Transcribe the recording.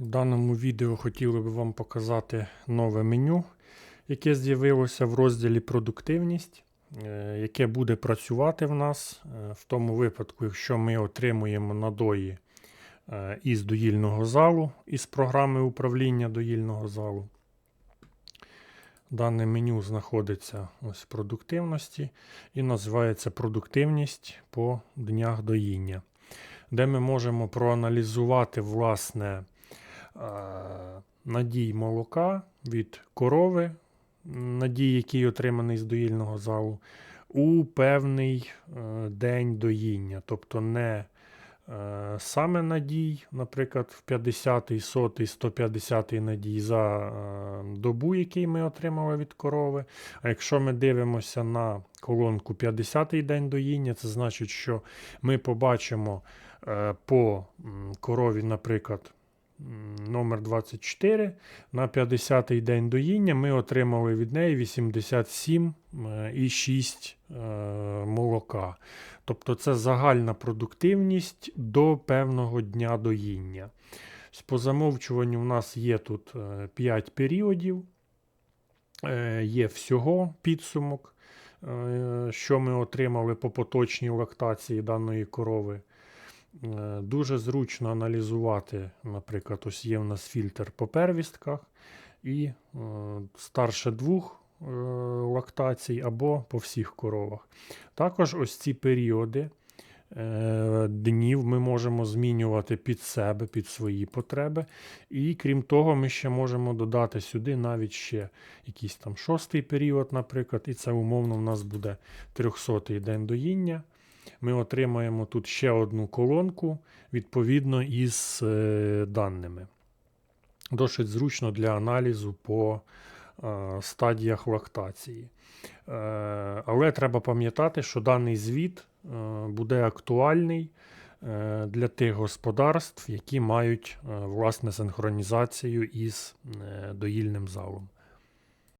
В даному відео хотіли би вам показати нове меню, яке з'явилося в розділі Продуктивність, е, яке буде працювати в нас е, в тому випадку, якщо ми отримуємо надої е, із доїльного залу, із програми управління доїльного залу. Дане меню знаходиться ось в продуктивності і називається Продуктивність по днях доїння, де ми можемо проаналізувати власне надій молока від корови, надій, який отриманий з доїльного залу, у певний е, день доїння. Тобто не е, саме надій, наприклад, в 50, 100, 150-й надій за е, добу, який ми отримали від корови. А якщо ми дивимося на колонку 50-й день доїння, це значить, що ми побачимо е, по корові, наприклад, номер 24 на 50-й день доїння ми отримали від неї 87,6 е, молока. Тобто це загальна продуктивність до певного дня доїння. Ось По замовчуванню в нас є тут 5 періодів, е, є всього підсумок, е, що ми отримали по поточній лактації даної корови. Е, Дуже зручно аналізувати, наприклад, ось є в нас фільтр по первістках і е, старше двох е, лактацій або по всіх коровах. Також ось ці періоди днів ми можемо змінювати під себе, під свої потреби. І крім того, ми ще можемо додати сюди навіть ще якийсь там шостий період, наприклад, і це умовно в нас буде 300-й день доїння ми отримаємо тут ще одну колонку відповідно із е, даними. Досить зручно для аналізу по е, стадіях лактації. Е, але треба пам'ятати, що даний звіт е, буде актуальний е, для тих господарств, які мають е, власне синхронізацію із е, доїльним залом.